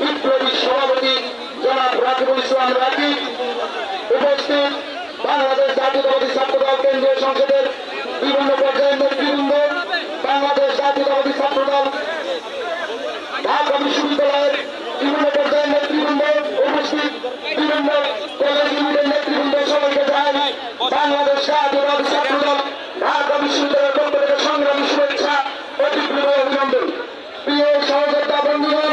বিপ্লবী সভাপতি জনাব রাকিবুল ইসলাম রাকিব উপস্থিত বাংলাদেশ জাতীয়তাবাদী ছাত্রদল কেন্দ্রীয় সংসদের বিভিন্ন পর্যায়ের নেতৃবৃন্দ, বাংলাদেশ জাতীয়তাবাদী ছাত্রদল, ঢাকা বিশ্ববিদ্যালয়ের বিভিন্ন পর্যায়ের নেতৃবৃন্দ উপস্থিত, বিভিন্ন কলেজ ইউনিটের নেতৃবৃন্দ সবাইকে জানাই বাংলাদেশ জাতীয়তাবাদী ছাত্রদল, ঢাকা বিশ্ববিদ্যালয়ের পক্ষ থেকে সংগ্রামী শুভেচ্ছা তীব্র অভিনন্দন। প্রিয় সহযোদ্ধা বন্ধুগণ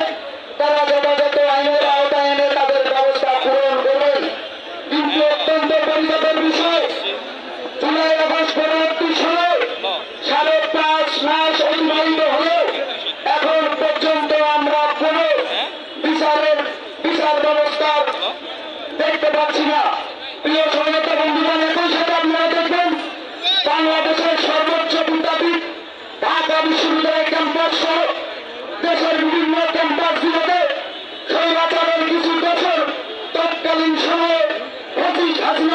তারা যথাযথ আইনের আওতায় ব্যবস্থা পূরণ কিন্তু অত্যন্ত পরিতাপের বিষয় জুলাই আগস্ট পরবর্তী সময় সাড়ে পাঁচ মাস অতিবাহিত পর্যন্ত আমরা কোন বিচারের বিচার ব্যবস্থার দেখতে পাচ্ছি না প্রিয় সহায়তা বন্ধুগণ একই দেখবেন বাংলাদেশের সর্বোচ্চ বিদ্যাপীঠ ঢাকা বিশ্ববিদ্যালয় ক্যাম্পাস সহ ক্যাম্পাসগুলোতে স্বৈরাচারের কিছু বছর তৎকালীন সময়ে পঁচিশ হাসিনা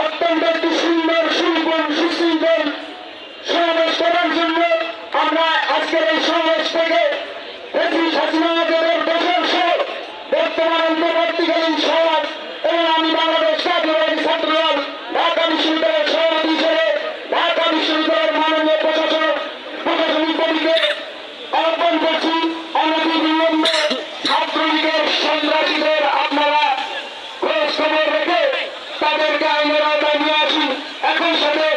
অত্যন্ত একটি সুন্দর সুনিপুণ সুশৃঙ্খল সমাবেশ করার জন্য আমরা আজকের এই সমাবেশ থেকে পঁচিশ হাসিনা আজমের বছর সহ বর্তমান অন্তর্বর্তীকালীন সমাজ এবং আমি বাংলাদেশ জাতীয়বাদী ছাত্রদল, ঢাকা বিশ্ববিদ্যালয়ের সভাপতি হিসেবে ঢাকা বিশ্ববিদ্যালয়ের মাননীয় প্রশাসন প্রশাসনিক কমিটিকে আহ্বান করছি। বিলম্বে ছাত্রলীগের সন্ত্রাসীদের আপনারা খোঁজ